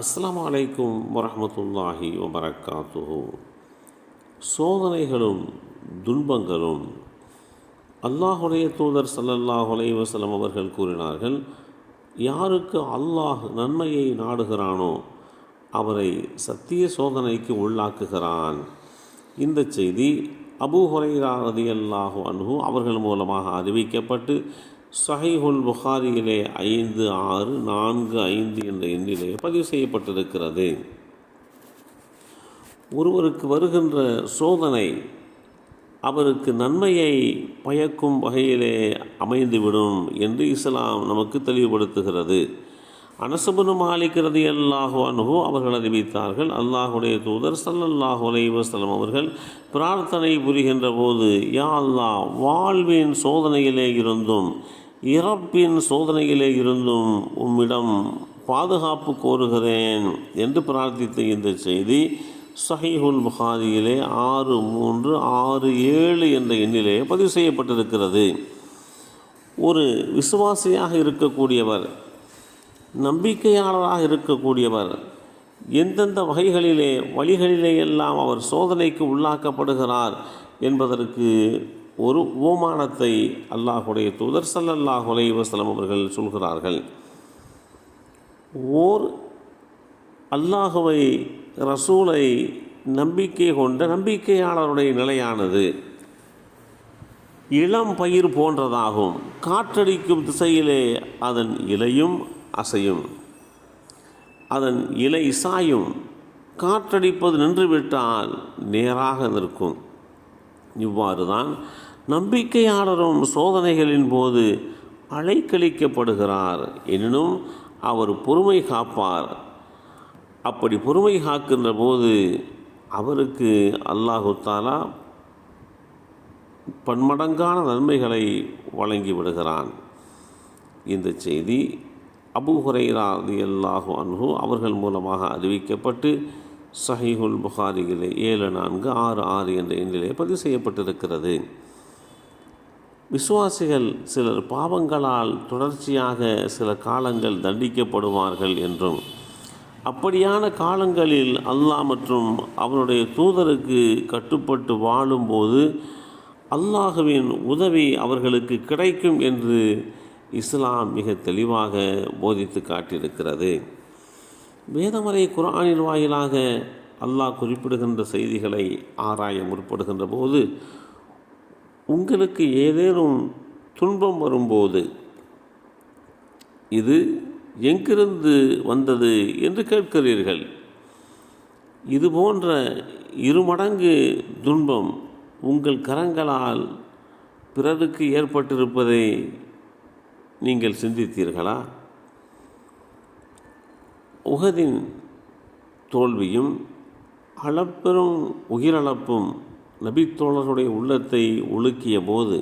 அஸ்லாம் அலைக்கும் வரமத்துல்லாஹி வபரக்காத்துஹு சோதனைகளும் துன்பங்களும் அல்லாஹுடைய தூதர் ஸல்லல்லாஹு வசலம் அவர்கள் கூறினார்கள் யாருக்கு அல்லாஹ் நன்மையை நாடுகிறானோ அவரை சத்திய சோதனைக்கு உள்ளாக்குகிறான். இந்த செய்தி அபு ஹுரைரா ரதியல்லாஹு அன்ஹு அவர்கள் மூலமாக அறிவிக்கப்பட்டு சஹிஹுல் புகாரியிலே ஐந்து ஆறு நான்கு ஐந்து என்ற எண்ணிலே பதிவு செய்யப்பட்டிருக்கிறது. ஒருவருக்கு வருகின்ற சோதனை அவருக்கு நன்மையை பயக்கும் வகையிலே அமைந்துவிடும் என்று இஸ்லாம் நமக்கு தெளிவுபடுத்துகிறது. அனசபுனு மாலிக்கிறது அல்லாஹோ அனுகோ அவர்கள் அறிவித்தார்கள் அல்லாஹுடைய தூதர் சல்லல்லாஹு அலைவசலம் அவர்கள் பிரார்த்தனை புரிகின்ற போது யா அல்லாஹ் வாழ்வின் சோதனையிலே இருந்தும் இறப்பின் சோதனையிலே இருந்தும் உம்மிடம் பாதுகாப்பு கோருகிறேன் என்று பிரார்த்தித்த இந்த செய்தி சஹிஹுல் புகாரியிலே ஆறு மூன்று ஆறு ஏழு என்ற எண்ணிலே பதிவு செய்யப்பட்டிருக்கிறது. ஒரு விசுவாசியாக இருக்கக்கூடியவர் நம்பிக்கையாளராக இருக்கக்கூடியவர் எந்தெந்த வகைகளிலே வழிகளிலே எல்லாம் அவர் சோதனைக்கு உள்ளாக்கப்படுகிறார் என்பதற்கு ஒரு ஓமானத்தை அல்லாஹுடைய தூதர் சல்லல்லாஹ் வசலம் அவர்கள் சொல்கிறார்கள். ஓர் அல்லாஹுவை ரசூலை நம்பிக்கை கொண்ட நம்பிக்கையாளருடைய நிலையானது. இளம் பயிர் போன்றதாகும். காற்றடிக்கும் திசையிலே அதன் இலையும் அசையும். அதன் இலை சாயும். காற்றடிப்பது நின்றுவிட்டால் நேராக நிற்கும். இவ்வாறு தான் நம்பிக்கையாளரும் சோதனைகளின் போது அலைக்கழிக்கப்படுகிறார். எனினும் அவர் பொறுமை காப்பார். அப்படி பொறுமை காக்கின்ற போது அவருக்கு அல்லாஹு தாலா பன்மடங்கான நன்மைகளை வழங்கி விடுகிறான். இந்த செய்தி அபு ஹுரைரா அல்லாஹு அன்ஹு அவர்கள் மூலமாக அறிவிக்கப்பட்டு சஹிஹுல் புகாரியிலே ஏழு நான்கு ஆறு ஆறு என்ற எண்ணிலே பதிவு செய்யப்பட்டிருக்கிறது. விசுவாசிகள் சிலர் பாவங்களால் தொடர்ச்சியாக சில காலங்கள் தண்டிக்கப்படுவார்கள் என்றும் அப்படியான காலங்களில் அல்லாஹ் மற்றும் அவனுடைய தூதருக்கு கட்டுப்பட்டு வாழும்போது அல்லாஹுவின் உதவி அவர்களுக்கு கிடைக்கும் என்று இஸ்லாம் மிக தெளிவாக போதித்து காட்டியிருக்கிறது. வேதமறை குரானின் வாயிலாக அல்லாஹ் குறிப்பிடுகின்ற செய்திகளை ஆராய முற்படுகின்ற போது உங்களுக்கு ஏதேனும் துன்பம் வரும்போது இது எங்கிருந்து வந்தது என்று கேட்கிறீர்கள். இது போன்ற இருமடங்கு துன்பம் உங்கள் கரங்களால் பிறருக்கு ஏற்பட்டிருப்பதை நீங்கள் சிந்தித்தீர்களா? உகதின் தோல்வியும் அளப்பெரும் உயிரிழப்பும் நபித்தோழருடைய உள்ளத்தை ஒழுக்கிய போது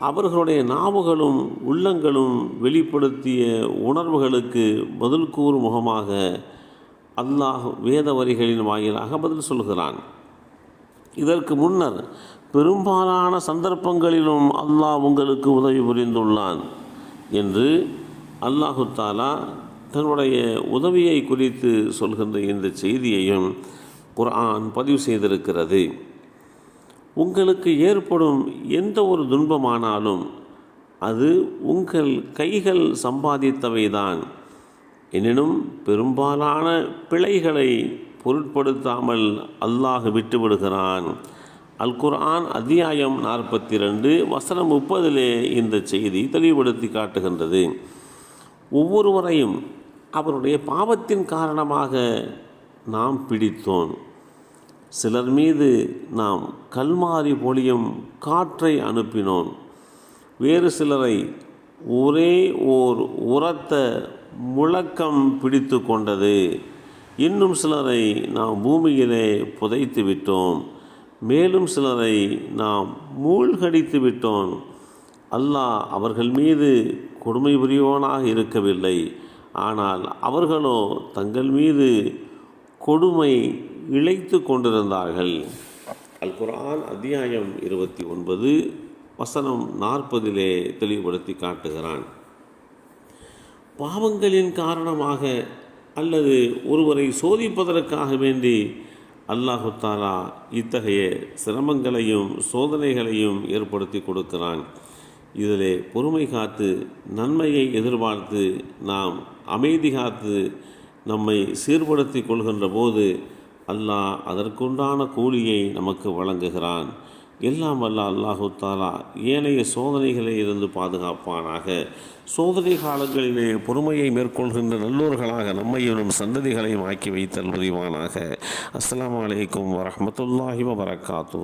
அவர்களுடைய நாவுகளும் உள்ளங்களும் வெளிப்படுத்திய உணர்வுகளுக்கு பதில் கூறும் முகமாக அல்லாஹ் வேத வரிகளின் வாயிலாக பதில் சொல்கிறான். இதற்கு முன்னர் பெரும்பாலான சந்தர்ப்பங்களிலும் அல்லாஹ் உங்களுக்கு உதவி புரிந்துள்ளான் என்று அல்லாஹு தாலா தன்னுடைய உதவியை குறித்து சொல்கின்ற இந்த செய்தியையும் குர்ஆன் பதிவு செய்திருக்கிறது. உங்களுக்கு ஏற்படும் எந்த ஒரு துன்பமானாலும் அது உங்கள் கைகள் சம்பாதித்தவைதான். எனினும் பெரும்பாலான பிழைகளை பொருட்படுத்தாமல் அல்லாஹ் விட்டுவிடுகிறான். அல் குர்ஆன் அத்தியாயம் நாற்பத்தி ரெண்டு வசனம் முப்பதிலே இந்த செய்தி தெளிவுபடுத்தி காட்டுகின்றது. ஒவ்வொருவரையும் அவருடைய பாவத்தின் காரணமாக நாம் பிடித்தோம். சிலர் மீது நாம் கல்மாரி பொழியும் காற்றை அனுப்பினோம். வேறு சிலரை ஒரே ஓர் உரத்த முழக்கம் பிடித்து கொண்டது. இன்னும் சிலரை நாம் பூமியிலே புதைத்து விட்டோம். மேலும் சிலரை நாம் மூழ்கடித்து விட்டோம். அல்லாஹ் அவர்கள் மீது கொடுமை புரியோனாக இருக்கவில்லை. ஆனால் அவர்களோ தங்கள் மீது கொடுமை இழைத்து கொண்டிருந்தார்கள். அல் குரான் அத்தியாயம் இருபத்தி ஒன்பது வசனம் நாற்பதிலே தெளிவுபடுத்தி காட்டுகிறான். பாவங்களின் காரணமாக அல்லது ஒருவரை சோதிப்பதற்காக வேண்டி அல்லாஹு தாலா இத்தகைய சிரமங்களையும் சோதனைகளையும் ஏற்படுத்தி கொடுக்கிறான். இதிலே பொறுமை காத்து நன்மையை எதிர்பார்த்து நாம் அமைதி காத்து நம்மை சீர்படுத்தி கொள்கின்ற போது அல்லாஹ் அதற்குண்டான கூலியை நமக்கு வழங்குகிறான். எல்லாம் அல்ல அல்லாஹு தாலா ஏனைய சோதனைகளை இருந்து பாதுகாப்பானாக. சோதனை காலங்களிலே பொறுமையை மேற்கொள்கின்ற நல்லோர்களாக நம்மையும் நம் சந்ததிகளையும் ஆக்கி வைத்தல் புரிவானாக. அஸ்லாம் வலைக்கம் வரமத்துல்லாஹி வரகாத்தூ